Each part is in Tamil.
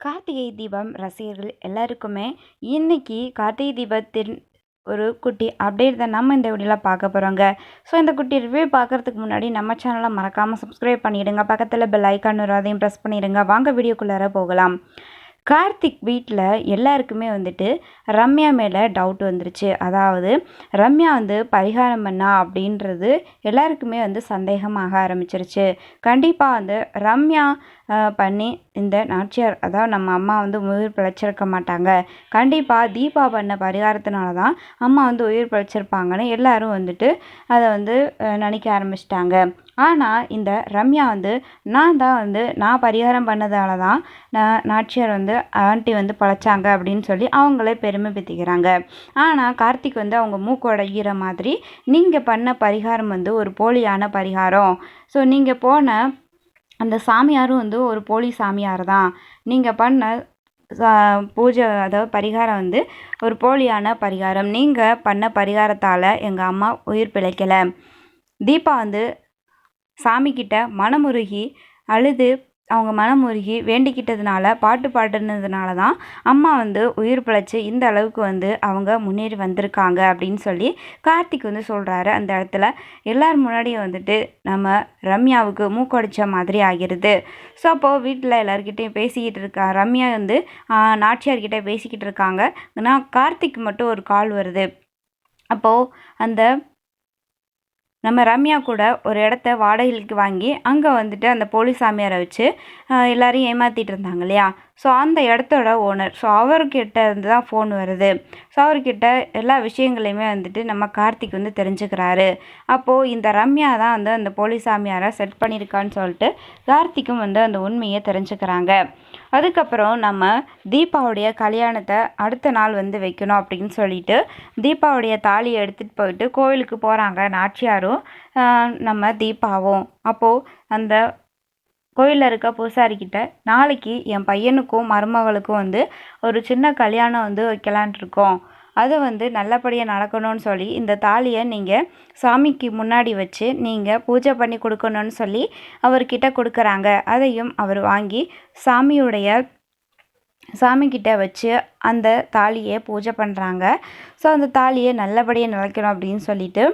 கார்த்திகை தீபம் ரசிகர்கள் எல்லாருக்குமே இன்றைக்கி கார்த்திகை தீபத்தின் ஒரு குட்டி அப்டேட் தான் நம்ம இந்த வீடியோவில் பார்க்க போகிறோங்க ஸோ இந்த குட்டி ரிவ்யூ பார்க்குறதுக்கு முன்னாடி நம்ம சேனலை மறக்காமல் சப்ஸ்கிரைப் பண்ணிவிடுங்க பக்கத்தில் பெல் ஐக்கான் வரும் அதையும் ப்ரெஸ் பண்ணிடுங்க. வாங்க வீடியோக்குள்ளார போகலாம். கார்த்திக் வீட்டில் எல்லாருக்குமே வந்துட்டு ரம்யா மேலே டவுட் வந்துருச்சு. அதாவது ரம்யா வந்து பரிகாரம் பண்ணா அப்படின்றது எல்லாருக்குமே வந்து சந்தேகமாக ஆரம்பிச்சிருச்சு. கண்டிப்பாக வந்து ரம்யா பண்ணி இந்த நாச்சியார் அதாவது நம்ம அம்மா வந்து உயிர் பிழைச்சிருக்க மாட்டாங்க. கண்டிப்பாக தீபா பண்ண பரிகாரத்தினால தான் அம்மா வந்து உயிர் பிழைச்சிருப்பாங்கன்னு எல்லாரும் வந்துட்டு அதை வந்து நினைக்க ஆரம்பிச்சிட்டாங்க. ஆனால் இந்த ரம்யா வந்து நான் தான் வந்து நான் பரிகாரம் பண்ணதால தான் நான் நாச்சியார் வந்து ஆண்டி வந்து பழைச்சாங்க அப்படின்னு சொல்லி அவங்களே பெருமை பற்றிக்கிறாங்க. ஆனால் கார்த்திக் வந்து அவங்க மூக்கோட ஈர மாதிரி நீங்கள் பண்ண பரிகாரம் வந்து ஒரு போலியான பரிகாரம். ஸோ நீங்கள் போன அந்த சாமியாரும் வந்து ஒரு போலி சாமியார் தான் நீங்கள் பண்ண பூஜை அதாவது பரிகாரம் வந்து ஒரு போலியான பரிகாரம். நீங்கள் பண்ண பரிகாரத்தால் எங்கள் அம்மா உயிர் பிழைக்கலை. தீபா வந்து சாமிக்கிட்ட மனமுருகி அழுது அவங்க மனம் உருகி வேண்டிக்கிட்டதுனால பாட்டு பாடுனதுனால தான் அம்மா வந்து உயிர் பிழைச்சி இந்த அளவுக்கு வந்து அவங்க முன்னேறி வந்திருக்காங்க அப்படின்னு சொல்லி கார்த்திக் வந்து சொல்கிறாரு அந்த இடத்துல எல்லார் முன்னாடியும் வந்துட்டு நம்ம ரம்யாவுக்கு மூக்கடிச்ச மாதிரி ஆகிருது. ஸோ அப்போது வீட்டில் எல்லாருக்கிட்டேயும் பேசிக்கிட்டு இருக்கா ரம்யா வந்து நாச்சியார்கிட்ட பேசிக்கிட்டு இருக்காங்க. ஆனால் கார்த்திக் மட்டும் ஒரு கால் வருது. அப்போது அந்த நம்ம ரம்யா கூட ஒரு இடத்த வாடகைக்கு வாங்கி அங்கே வந்துட்டு அந்த போலீஸ் சாமியாரை வச்சு எல்லாரையும் ஏமாற்றிட்டு இருந்தாங்க இல்லையா? ஸோ அந்த இடத்தோட ஓனர் ஸோ அவர்கிட்ட இருந்து தான் ஃபோன் வருது. ஸோ அவர்கிட்ட எல்லா விஷயங்களையுமே வந்துட்டு நம்ம கார்த்திக் வந்து தெரிஞ்சுக்கிறாரு. அப்போது இந்த ரம்யா தான் வந்து அந்த போலீஸ் சாமியாரை செட் பண்ணியிருக்கான்னு சொல்லிட்டு கார்த்திக்கும் வந்து அந்த உண்மையை தெரிஞ்சுக்கிறாங்க. அதுக்கப்புறம் நம்ம தீபாவுடைய கல்யாணத்தை அடுத்த நாள் வந்து வைக்கணும் அப்படின்னு சொல்லிட்டு தீபாவுடைய தாலியை எடுத்துகிட்டு போயிட்டு கோவிலுக்கு போகிறாங்க நாச்சியாரும் நம்ம தீபாவும். அப்போது அந்த கோயிலில் இருக்க பூசாரிக்கிட்ட நாளைக்கு என் பையனுக்கும் மருமகளுக்கும் வந்து ஒரு சின்ன கல்யாணம் வந்து வைக்கலான் இருக்கோம். அது வந்து நல்லபடியாக நடக்கணும்னு சொல்லி இந்த தாலியை நீங்கள் சாமிக்கு முன்னாடி வச்சு நீங்கள் பூஜை பண்ணி கொடுக்கணும்னு சொல்லி அவர்கிட்ட கொடுக்குறாங்க. அதையும் அவர் வாங்கி சாமியுடைய சாமிக்கிட்ட வச்சு அந்த தாலியை பூஜை பண்ணுறாங்க ஸோ அந்த தாலியை நல்லபடியாக நிலைக்கணும் அப்படின்னு சொல்லிட்டு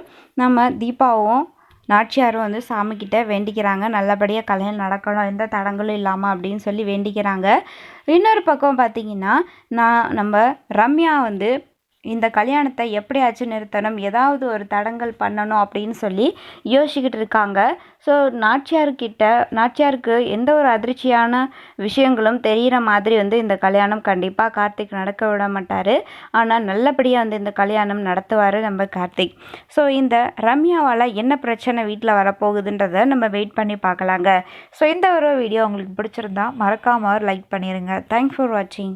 நம்ம தீபாவும் நாச்சியாரும் வந்து சாமிக்கிட்ட வேண்டிக்கிறாங்க. நல்லபடியாக கல்யாணம் நடக்கணும் எந்த தடங்களும் இல்லாமல் அப்படின்னு சொல்லி வேண்டிக்கிறாங்க. இன்னொரு பக்கம் பார்த்திங்கன்னா நான் நம்ம ரம்யா வந்து இந்த கல்யாணத்தை எப்படியாச்சும் நிறுத்தணும் ஏதாவது ஒரு தடங்கல் பண்ணணும் அப்படின்னு சொல்லி யோசிச்சுக்கிட்டு இருக்காங்க. ஸோ நாச்சியார்கிட்ட நாச்சியாருக்கு எந்த ஒரு அதிர்ச்சியான விஷயங்களும் தெரிகிற மாதிரி வந்து இந்த கல்யாணம் கண்டிப்பாக கார்த்திக் நடக்க விட மாட்டார். ஆனால் நல்லபடியாக வந்து இந்த கல்யாணம் நடத்துவார் நம்ம கார்த்திக். ஸோ இந்த ரம்யாவால் என்ன பிரச்சனை வீட்டில் வரப்போகுதுன்றதை நம்ம வெயிட் பண்ணி பார்க்கலாங்க. ஸோ இந்த ஒரு வீடியோ உங்களுக்கு பிடிச்சிருந்தா மறக்காமல் லைக் பண்ணிடுங்க தேங்க்ஸ் ஃபார் வாட்சிங்